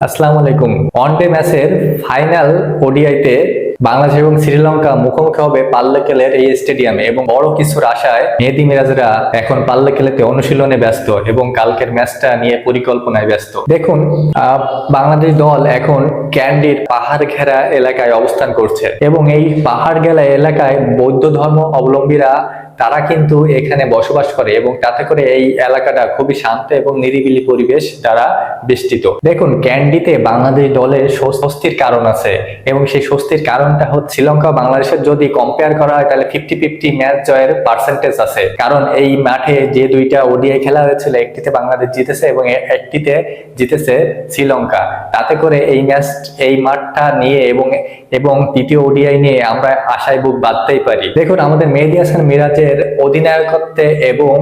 আসসালামু আলাইকুম। ওয়ানডে ম্যাচের ফাইনাল ওডিআইতে বাংলাদেশ এবং শ্রীলঙ্কা মুখোমুখি হবে পাল্লেকেলের এই স্টেডিয়ামে এবং বড় কিছুর আশায় মেহেদি মিরাজরা এখন পাল্লেকেলেতে অনুশীলনে ব্যস্ত এবং কালকের ম্যাচটা নিয়ে পরিকল্পনায় ব্যস্ত। দেখুন বাংলাদেশ দল এখন ক্যান্ডির পাহাড় ঘেরা এলাকায় অবস্থান করছে এবং এই পাহাড় ঘেরা এলাকায় বৌদ্ধ ধর্ম অবলম্বীরা তারা কিন্তু এখানে বসবাস করে এবং তাতে করে এই এলাকাটা খুবই শান্ত এবং নিরিবিলি পরিবেশ দ্বারা বেষ্টিত। দেখুন, ক্যান্ডিতে বাংলাদেশ দলের স্বস্তির কারণ আছে এবং সেই স্বস্তির কারণটা হচ্ছে শ্রীলঙ্কা বাংলাদেশের যদি কম্পেয়ার করা হয়, তাহলে ফিফটি ফিফটি ম্যাচ জয়ের পার্সেন্টেজ আছে। কারণ এই মাঠে যে দুইটা ওডিআই খেলা হয়েছিল, একটিতে বাংলাদেশ জিতেছে এবং একটিতে জিতেছে শ্রীলঙ্কা। তাতে করে এই ম্যাচ এই মাঠটা নিয়ে এবং এবং তৃতীয় ওডিআই নিয়ে আমরা আশায় বুক বাঁধতেই পারি। দেখুন, আমাদের মেহেদি হাসান মিরাজের অধিনায়কত্বে এবং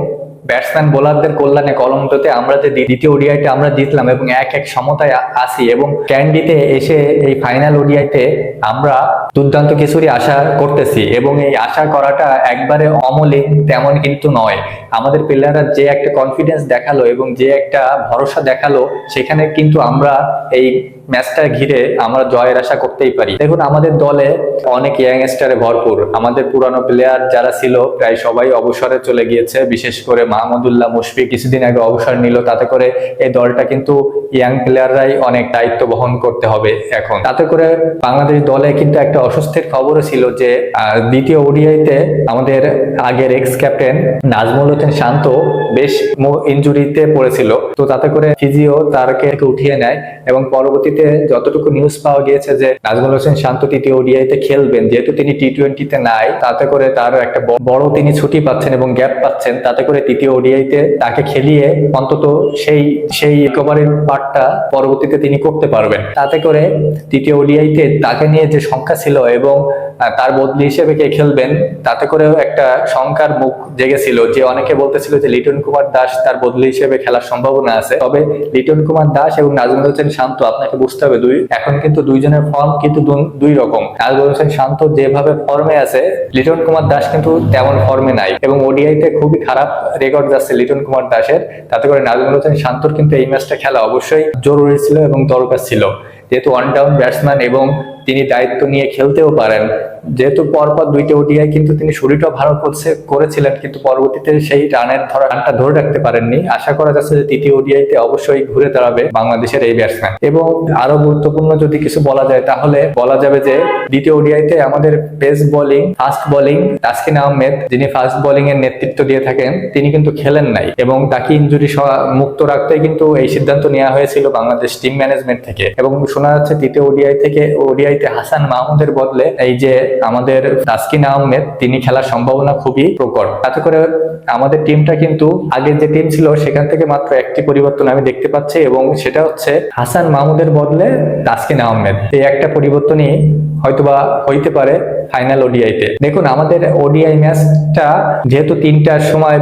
ব্যাটসম্যান বোলারদের কল্যাণে কলমটোতে আমরা যে দ্বিতীয় ওডিআইতে আমরা জিতলাম এবং এক এক সমতায় আসি এবং ক্যান্ডিতে এসে এই ফাইনাল ওডিআইতে আমরা দুর্দান্ত কিছুরই আশা করতেছি এবং এই আশা করাটা একবারে অমলিন তেমন কিন্তু নয়। আমাদের প্লেয়াররা যে একটা কনফিডেন্স দেখাল এবং যে একটা ভরসা দেখাল, সেখানে কিন্তু আমরা এই ম্যাচটা ঘিরে আমরা জয়ের আশা করতেই পারি। দেখুন, আমাদের দলে অনেক ইয়াংস্টারে ভরপুর। আমাদের পুরানো প্লেয়ার যারা ছিল, প্রায় সবাই অবসরে চলে গিয়েছে। বিশেষ করে মাহমুদুল্লাহ মুশফিক কিছুদিন আগে অবসর নিল। তাতে করে এই দলটা কিন্তু ইয়াং প্লেয়াররাই অনেক দায়িত্ব বহন করতে হবে এখন। তাতে করে বাংলাদেশ দলে কিন্তু একটা অস্বস্তির খবরও ছিল যে দ্বিতীয় ওডিআইতে আমাদের আগের এক্স ক্যাপ্টেন নাজমুল হোসেন শান্ত বেশ ইঞ্জুরিতে পড়েছিল। তো তাতে করে ফিজিও তারকে উঠিয়ে নেয় এবং পরবর্তীতে যতটুকু নিউজ পাওয়া গিয়েছে যে নাজমুল হোসেন শান্ত তৃতীয় ওডিআইতে খেলবেন, যেহেতু তিনি টি টোয়েন্টিতে নাই, তাতে করে তার একটা বড় তিনি ছুটি পাচ্ছেন এবং গ্যাপ পাচ্ছেন, তাতে করে তৃতীয় ওডিআইতে তাকে খেলিয়ে অন্তত সেই সেই রিকভারির পার্টটা পরবর্তীতে তিনি করতে পারবেন। তাতে করে তৃতীয় ওডিআইতে তাকে নিয়ে যে সংখ্যা ছিল এবং তার বদলি হিসেবে কে খেলবেন, তাতে করেও একটা শঙ্কার মুখ জেগেছিল যে অনেকে বলতেছিল যে লিটন কুমার দাস তার বদলি হিসেবে খেলার সম্ভাবনা আছে। তবে লিটন কুমার দাস এবং নাজমুল হোসেন শান্ত, আপনাকে বুঝতে হবে দুই, এখন কিন্তু দুইজনের ফর্ম কিন্তু দুই রকম। নাজমুল হোসেন শান্ত যেভাবে ফর্মে আছে, লিটন কুমার দাস কিন্তু তেমন ফর্মে নাই এবং ওডিআইতে খুবই খারাপ রেকর্ড যাচ্ছে লিটন কুমার দাসের। তাতে করে নাজমুল হোসেন শান্তর কিন্তু এই ম্যাচটা খেলা অবশ্যই জরুরি ছিল এবং দরকার ছিল। যেহেতু ওয়ান ডাউন ব্যাটসম্যান এবং তিনি দায়িত্ব নিয়ে খেলতেও পারেন। যেহেতু পরপর দুইটা ওডিআই কিন্তু তিনি শরীরটা ভালো করছে, করেছিলেন, কিন্তু পরবর্তীতে সেই রানের ধরা রানটা ধরে রাখতে পারেননি। আশা করা যাচ্ছে যে তৃতীয় ওডিআইতে অবশ্যই ঘুরে দাঁড়াবে বাংলাদেশের এই ব্যাটসম্যান এবং আরও গুরুত্বপূর্ণ যদি কিছু বলা যায়, তাহলে বলা যাবে যে দ্বিতীয় ওডিআইতে আমাদের pace bowling fast bowling Taskin Ahmed, যিনি ফাস্ট বোলিং এর নেতৃত্ব দিয়ে থাকেন, তিনি কিন্তু খেলেন নাই। এবং তাকে ইঞ্জুরি মুক্ত রাখতে কিন্তু এই সিদ্ধান্ত নেওয়া হয়েছিল বাংলাদেশ টিম ম্যানেজমেন্ট থেকে। এবং শোনা যাচ্ছে তৃতীয় ওডিআই থেকে ওডিআইতে হাসান মাহমুদের বদলে এই যে আমাদের তাসকিন আহমেদ, তিনি খেলার সম্ভাবনা খুবই প্রকট। তাতে করে আমাদের টিমটা কিন্তু আগে যে টিম ছিল, সেখান থেকে মাত্র একটি পরিবর্তন আমি দেখতে পাচ্ছি এবং সেটা হচ্ছে হাসান মাহমুদের বদলে তাসকিন আহমেদ। এই একটা পরিবর্তনই হয়তোবা হইতে পারে ফাইনাল ওডিআইতে দেখুন, আমাদের ওডিআই ম্যাচটা যেহেতু তিনটার সময়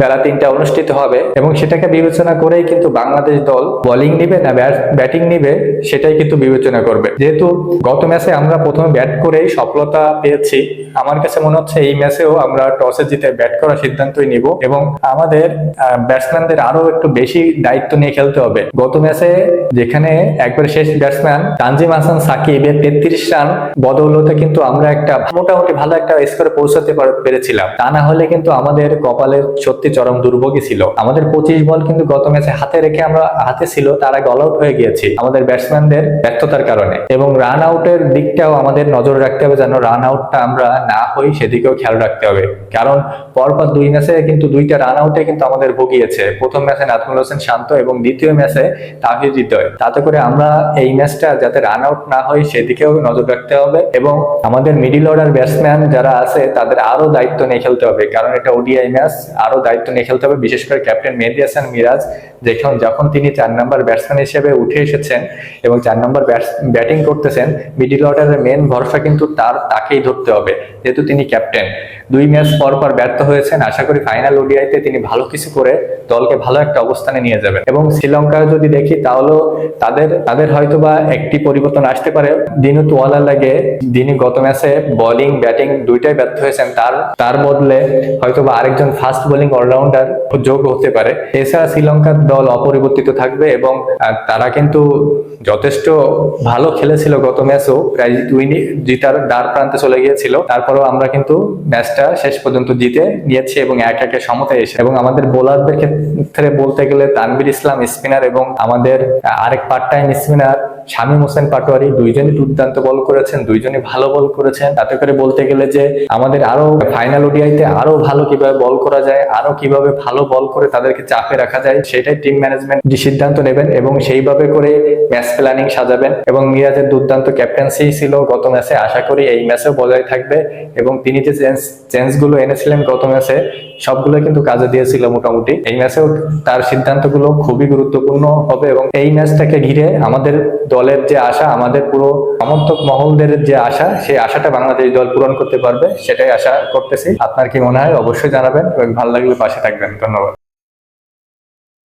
বেলা তিনটা অনুষ্ঠিত হবে এবং সেটাকে বিবেচনা করেই কিন্তু বাংলাদেশ দল বোলিং নিবে না ব্যাটিং নিবে, সেটাই কিন্তু বিবেচনা করবে। যেহেতু গত ম্যাচে আমরা প্রথমে ব্যাট করেই সফলতা পেয়েছি, আমার কাছে মনে হচ্ছে এই ম্যাচেও আমরা টসে জিতে ব্যাট করার সিদ্ধান্তই নিব এবং আমাদের ব্যাটসম্যানদের আরও একটু বেশি দায়িত্ব নিয়ে খেলতে হবে। গত ম্যাচে যেখানে একবার শেষ ব্যাটসম্যান তানজিম হাসান সাকিব এর তেত্রিশ রান বদৌলতে কিন্তু আমরা একটা মোটামুটি ভালো একটা স্কোরে পৌঁছাতে পেরেছিলাম। তা না হলে কিন্তু আমাদের কপালের সত্যি চরম দুর্ভোগী ছিল। আমাদের পঁচিশ বল কিন্তু গত ম্যাচে হাতে রেখে আমরা, হাতে ছিল, তারা গল আউট হয়ে গিয়েছি। আমাদের ব্যাটসম্যানদের ব্যর্থতার কারণে। এবং রান আউটের দিকটাও আমাদের নজর রাখতে হবে যেন রান আউটটা আমরা না হই, সেদিকেও খেয়াল রাখতে হবে। কারণ পরপর দুই ম্যাচে কিন্তু দুইটা রান আউটে কিন্তু আমাদের ভুগিয়েছে। প্রথম ম্যাচে নাজমুল হোসেন শান্ত এবং দ্বিতীয় ম্যাচে তাহিদ হৃদয়। তাতে করে আমরা এই ম্যাচটা যাতে রান আউট না হয় সেদিকেও নজর রাখতে হবে এবং আমাদের মিডিল অর্ডার ব্যাটসম্যান যারা আছে, তাদের আরও দায়িত্ব নিয়ে খেলতে হবে। কারণ এটা ওডিআই ম্যাচ আরও দায়িত্ব নিয়ে খেলতে হবে। বিশেষ করে ক্যাপ্টেন মেহেদি হাসান মিরাজ যখন যখন তিনি চার নম্বর ব্যাটসম্যান হিসেবে উঠে এসেছেন এবং চার নম্বর ব্যাটিং করতেছেন মিডিল অর্ডারের মেন ভরসা কিন্তু তার, তাকেই ধরতে হবে, যেহেতু তিনি ক্যাপ্টেন দুই ম্যাচ পর পর ব্যর্থ হয়েছেন। আশা করি ফাইনাল ওডিআইতে তিনি ভালো কিছু করে দলকে ভালো একটা অবস্থানে নিয়ে যাবেন। এবং শ্রীলঙ্কা যদি দেখি, তাহলেও তাদের তাদের হয়তোবা একটি পরিবর্তন আসতে পারে। দিনু তোয়ালা লাগে, যিনি গত ম্যাচে বোলিং ব্যাটিং দুইটাই ব্যর্থ হয়েছেন, তার তার বদলে হয়তো বা আরেকজন ফাস্ট বোলিং অলরাউন্ডার যোগ হতে পারে। এছাড়া শ্রীলঙ্কার দল অপরিবর্তিত থাকবে এবং তারা কিন্তু যথেষ্ট ভালো খেলেছিল গত ম্যাচও, প্রায় উইনি জিতার দ্বার প্রান্তে চলে গিয়েছিল। তারপরেও আমরা কিন্তু ম্যাচটা শেষ পর্যন্ত জিতে নিয়েছি এবং এক একে সমতায় এসে এবং আমাদের বোলারদের ক্ষেত্রে বলতে গেলে তানবির ইসলাম স্পিনার এবং আমাদের আরেক part time spinner Shamim Hossain Patwari দুইজনই দুর্দান্ত বল করেছেন, দুইজনই ভালো বল করেছেন। তাতে করে বলতে গেলে যে আমাদের আরও ফাইনাল ওডিআইতে আরও ভালো কীভাবে বল করা যায়, আরও কীভাবে ভালো বল করে তাদেরকে চাপে রাখা যায়, সেটাই টিম ম্যানেজমেন্ট সিদ্ধান্ত নেবেন এবং সেইভাবে করে ম্যাচ প্ল্যানিং সাজাবেন। এবং মিরাজের দুর্দান্ত ক্যাপ্টেন্সি ছিল গত ম্যাচে আশা করি এই ম্যাচেও বজায় থাকবে। এবং তিনি যে চেঞ্জ চেঞ্জগুলো এনেছিলেন গত ম্যাচে সবগুলো কিন্তু কাজে দিয়েছিল মোটামুটি। এই ম্যাচেও তার সিদ্ধান্তগুলো খুবই গুরুত্বপূর্ণ হবে এবং এই ম্যাচটাকে ঘিরে আমাদের দলের যে আশা, আমাদের পুরো সমর্থক মহলদের যে আশা, সেই আশাটা বাংলাদেশ দল পূরণ করতে পারবে, সেটাই আশা করতেছি। আপনার কি মনে হয়? অবশ্যই জানাবেন এবং ভালো লাগলে পাশে থাকবেন। ধন্যবাদ।